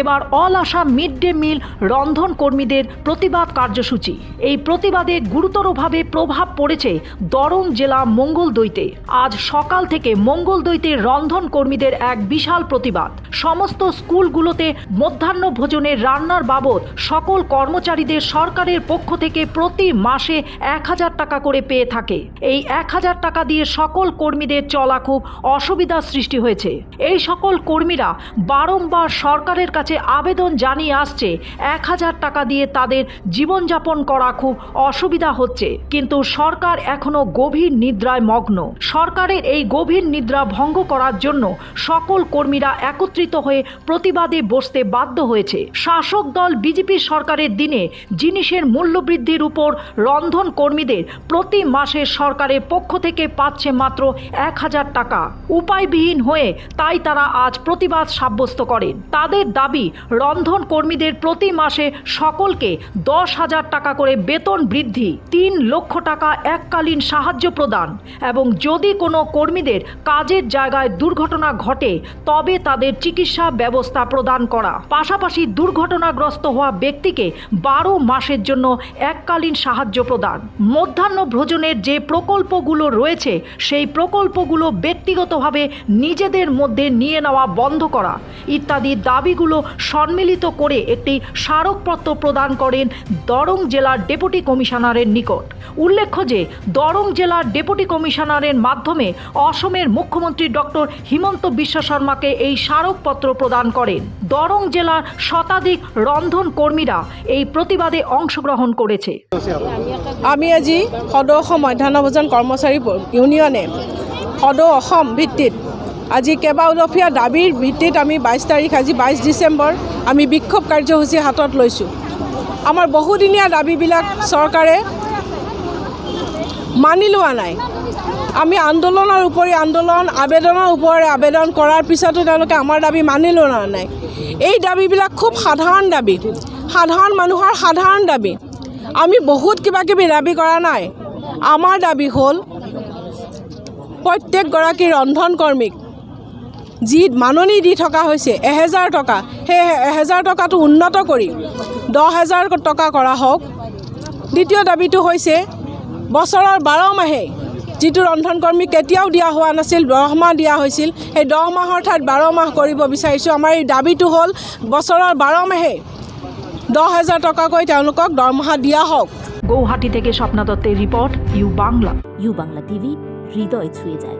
এবার all Assam mid day meal রন্ধন কর্মীদের প্রতিবাদ কার্যসূচি। এই প্রতিবাদে গুরুতরভাবে প্রভাব পড়েছে দরং জেলা মঙ্গলদৈতে আজ সকাল থেকে মঙ্গলদৈতে রন্ধন কর্মীদের এক বিশাল প্রতিবাদ। সমস্ত স্কুলগুলোতে মধ্যাহ্ন ভোজনের রান্নার বাবদ সকল কর্মচারীদের সরকারের পক্ষ থেকে প্রতি মাসে এক হাজার টাকা করে পেয়ে থাকে। এই এক হাজার টাকা দিয়ে সকল কর্মীদের চলা খুব অসুবিধার সৃষ্টি হয়েছে। এই সকল কর্মীরা বারংবার সরকারের কাছে আবেদন জানিয়ে আসছে। এক হাজার টাকা দিয়ে তাদের জীবনযাপন করা খুব অসুবিধা হচ্ছে। কিন্তু সরকার এখনও গভীর নিদ্রায় মগ্ন। সরকারের এই গভীর নিদ্রা ভঙ্গ করার জন্য সকল কর্মীরা একত্রিত হয়ে প্রতিবাদে বসতে বাধ্য হয়েছে। শাসক দল বিজেপি সরকারের দিনে জিনিসের মূল্যবৃদ্ধির উপর রন্ধন কর্মীদের প্রতি মাসে সরকারের পক্ষ থেকে পাচ্ছে মাত্র এক হাজার টাকা। উপায়বিহীন হয়ে তাই তারা আজ প্রতিবাদ সাব্যস্ত করেন। তাদের দাবি রন্ধন কর্মীদের প্রতি মাসে সকলকে দশ হাজার টাকা করে বেতন বৃদ্ধি, তিন লক্ষ টাকা এককালীন সাহায্য প্রদান এবং যদি কোনো কর্মীদের কাজের জায়গায় দুর্ঘটনা ঘটে, তবে তাদের চিকিৎসা ব্যবস্থা প্রদান করা। পাশাপাশি দুর্ঘটনাগ্রস্ত হওয়া ব্যক্তিকে বারো মাসের জন্য এককালীন সাহায্য প্রদান। মধ্যাহ্ন ভোজনের যে প্রকল্পগুলো রয়েছে, সেই প্রকল্পগুলো ব্যক্তিগতভাবে নিজেদের মধ্যে নিয়ে নেওয়া বন্ধ করা ইত্যাদি দাবিগুলো সম্মিলিত করে একটি স্মারকপত্র প্রদান করেন দরং জেলার ডেপুটি কমিশনারের নিকট। উল্লেখ্য যে, দরং জেলার ডেপুটি কমিশনারের মাধ্যমে অসমের মুখ্যমন্ত্রী ডক্টর হিমন্ত বিশ্ব শর্মাকে এই স্মারকপত্র প্রদান করেন। দরং জেলার শতাধিক রন্ধন কর্মীরা এই প্রতিবাদে অংশগ্রহণ করেছে। আমি আজি সদৌ অসম মধ্যাহ্ন ভোজন ইউনিয়নে সদৌ অসম ভিত্তিত আজি কেইবাওলফীয়া দাবীৰ ভিত্তিত আমি বাইছ তাৰিখ, আজি বাইছ ডিচেম্বৰ, আমি বিক্ষোভ কাৰ্যসূচী হাতত লৈছোঁ। আমাৰ বহুদিনীয়া দাবীবিলাক চৰকাৰে মানি লোৱা নাই। আমি আন্দোলনৰ উপৰি আন্দোলন, আবেদনৰ ওপৰে আবেদন কৰাৰ পিছতো তেওঁলোকে আমাৰ দাবি মানি লোৱা নাই। এই দাবীবিলাক খুব সাধাৰণ দাবি। সাধাৰণ মানুহৰ সাধাৰণ দাবি। আমি বহুত কিবা কিবি দাবি কৰা নাই। আমাৰ দাবি হ'ল, প্ৰত্যেকগৰাকী ৰন্ধন কৰ্মীক যি মাননি দি থকা হৈছে এহেজাৰ টকা। সেই এহেজাৰ টকাটো উন্নত কৰি দহ হেজাৰ টকা কৰা হওক। দ্বিতীয় দাবীটো হৈছে বছৰৰ বাৰ মাহে যিটো ৰন্ধন কৰ্মী কেতিয়াও দিয়া হোৱা নাছিল দহ মাহ দিয়া হৈছিল সেই দহ মাহৰ ঠাইত বাৰ মাহ কৰিব বিচাৰিছোঁ। আমাৰ এই দাবীটো হ'ল বছৰৰ বাৰ মাহে দহ হেজাৰ টকাকৈ তেওঁলোকক দৰমহা দিয়া হওক। গৌহাটি থেকে স্বপ্না দত্তের report U Bangla. U Bangla TV হৃদয় ছুঁয়ে যায়।